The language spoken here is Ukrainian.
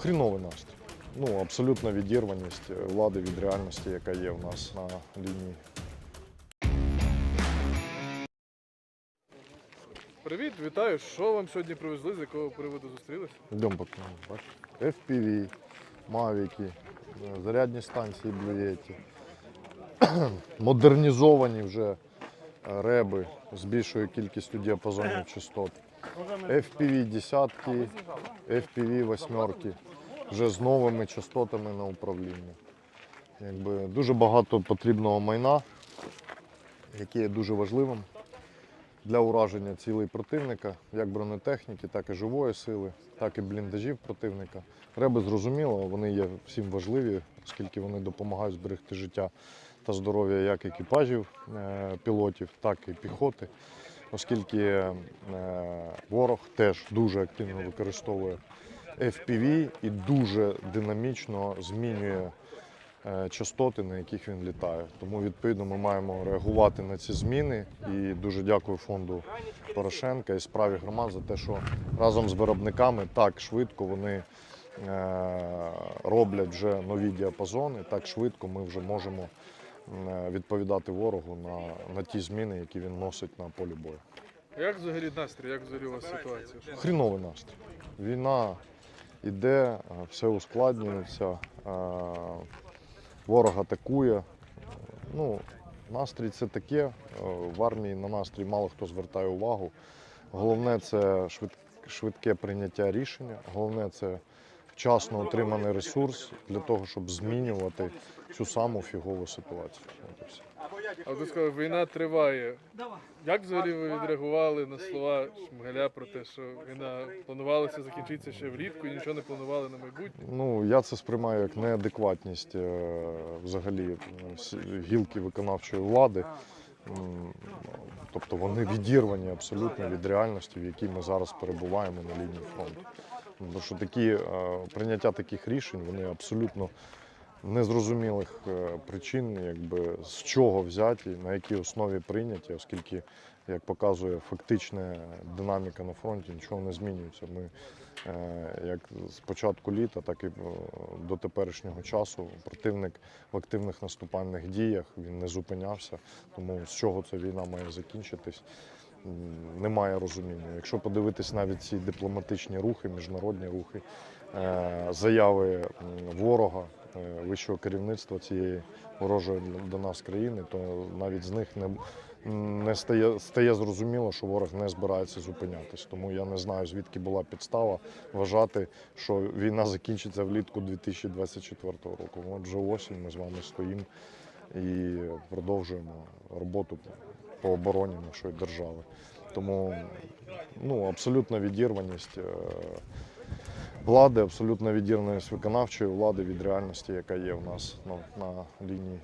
Хріновий настрій. Ну, абсолютна відірваність влади від реальності, яка є в нас на лінії. Привіт, вітаю. Що вам сьогодні привезли, з якого приводу зустрілися? Йдемо по книгам, бачиш? FPV, мавіки, зарядні станції блюєті, модернізовані вже реби з більшою кількістю діапазонів частот. FPV десятки, FPV восьмерки, вже з новими частотами на управління. Якби дуже багато потрібного майна, яке є дуже важливим для ураження цілей противника, як бронетехніки, так і живої сили, так і бліндажів противника. Реби зрозуміло, вони є всім важливі, оскільки вони допомагають зберегти життя та здоров'я як екіпажів е, пілотів, так і піхоти, оскільки е, ворог теж дуже активно використовує FPV і дуже динамічно змінює е, частоти, на яких він літає. Тому відповідно ми маємо реагувати на ці зміни. І дуже дякую фонду Порошенка і справі громад за те, що разом з виробниками так швидко вони роблять вже нові діапазони. Так швидко ми вже можемо відповідати ворогу на, на ті зміни, які він носить на полі бою. Як взагалі настрій, як взагалі у вас ситуація? Хріновий настрій. Війна йде, е, все ускладнюється, е, ворог атакує. Ну, настрій це таке. е, В армії на настрій мало хто звертає увагу. Головне це швидке прийняття рішення. Головне це вчасно отриманий ресурс для того, щоб змінювати цю саму фігову ситуацію. А ви сказали, війна триває. Як взагалі ви відреагували на слова Шмигаля про те, що війна планувалася закінчитися ще влітку і нічого не планували на майбутнє? Ну, я це сприймаю як неадекватність е, взагалі е, гілки виконавчої влади. Тобто вони відірвані абсолютно від реальності, в якій ми зараз перебуваємо на лінії фронту. Тому що такі е, прийняття таких рішень вони абсолютно незрозумілих е, причин, якби з чого взяті, на якій основі прийняті, оскільки, як показує фактична динаміка на фронті, нічого не змінюється. Ми е, як з початку літа, так і е, до теперішнього часу противник в активних наступальних діях він не зупинявся. Тому з чого ця війна має закінчитись, немає розуміння. Якщо подивитись навіть ці дипломатичні рухи, міжнародні рухи, заяви ворога, вищого керівництва цієї ворожої до нас країни, то навіть з них не, не стає, стає зрозуміло, що ворог не збирається зупинятись. Тому я не знаю, звідки була підстава вважати, що війна закінчиться влітку 2024 року. От вже осінь ми з вами стоїмо і продовжуємо роботу по обороні нашої держави. Тому ну, абсолютна відірваність влади, відірваної з виконавчої влади від реальності, яка є в нас ну, на лінії.